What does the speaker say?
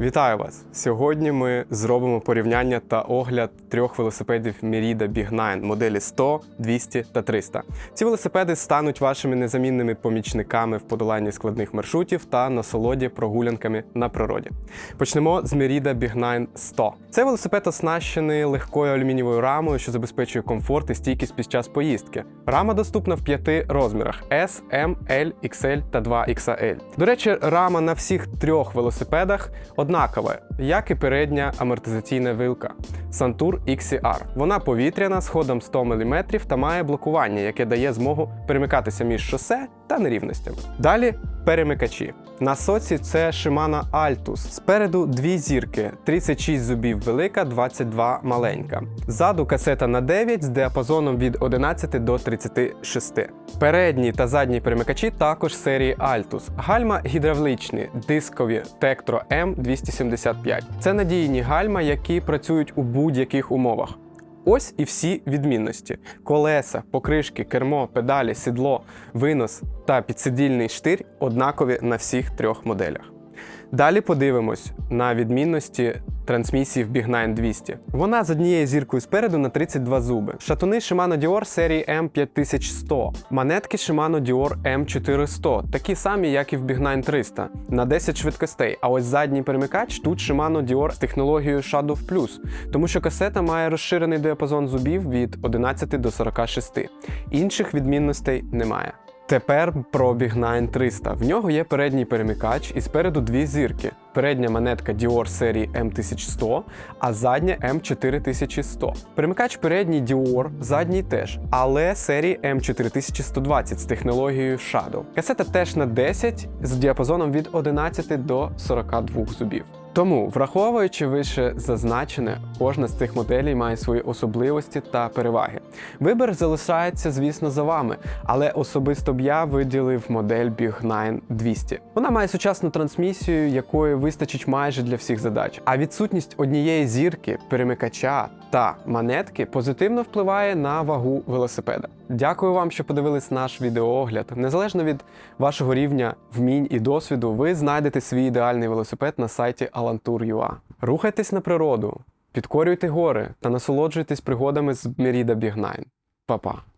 Вітаю вас! Сьогодні ми зробимо порівняння та огляд трьох велосипедів Merida Big 9 моделі 100, 200 та 300. Ці велосипеди стануть вашими незамінними помічниками в подоланні складних маршрутів та насолоді прогулянками на природі. Почнемо з Merida Big 9 100. Цей велосипед оснащений легкою алюмінієвою рамою, що забезпечує комфорт і стійкість під час поїздки. Рама доступна в п'яти розмірах: S, M, L, XL та 2XL. До речі, рама на всіх трьох велосипедах однакова, як і передня амортизаційна вилка Santur XCR. Вона повітряна з ходом 100 мм та має блокування, яке дає змогу перемикатися між шосе та нерівностями. Далі перемикачі. На соці це Shimano Altus. Спереду дві зірки, 36 зубів велика, 22 маленька. Ззаду касета на 9 з діапазоном від 11 до 36. Передні та задні перемикачі також серії Altus. Гальма гідравличні, дискові Tektro M275. Це надійні гальма, які працюють у будь-яких умовах. Ось і всі відмінності: колеса, покришки, кермо, педалі, сідло, винос та підсидільний штир однакові на всіх трьох моделях. Далі подивимось на відмінності трансмісії в Big 9 200. Вона з однією зіркою спереду на 32 зуби. Шатуни Shimano Dior серії M5100. Манетки Shimano Dior M400, такі самі, як і в Big 9 300, на 10 швидкостей. А ось задній перемикач тут Shimano Dior з технологією Shadow Plus, тому що касета має розширений діапазон зубів від 11 до 46. Інших відмінностей немає. Тепер про Big 9 300. В нього є передній перемикач і спереду дві зірки. Передня монетка Dior серії M1100, а задня M4100. Перемикач передній Dior, задній теж, але серії M4120 з технологією Shadow. Касета теж на 10 з діапазоном від 11 до 42 зубів. Тому, враховуючи вище зазначене, кожна з цих моделей має свої особливості та переваги. Вибір залишається, звісно, за вами, але особисто б я виділив модель Big 9 200. Вона має сучасну трансмісію, якої вистачить майже для всіх задач. А відсутність однієї зірки, перемикача та монетки позитивно впливає на вагу велосипеда. Дякую вам, що подивились наш відеоогляд. Незалежно від вашого рівня вмінь і досвіду, ви знайдете свій ідеальний велосипед на сайті alantour.ua. Рухайтесь на природу, підкорюйте гори та насолоджуйтесь пригодами з Меріда Бігнайн. 9. Па-па!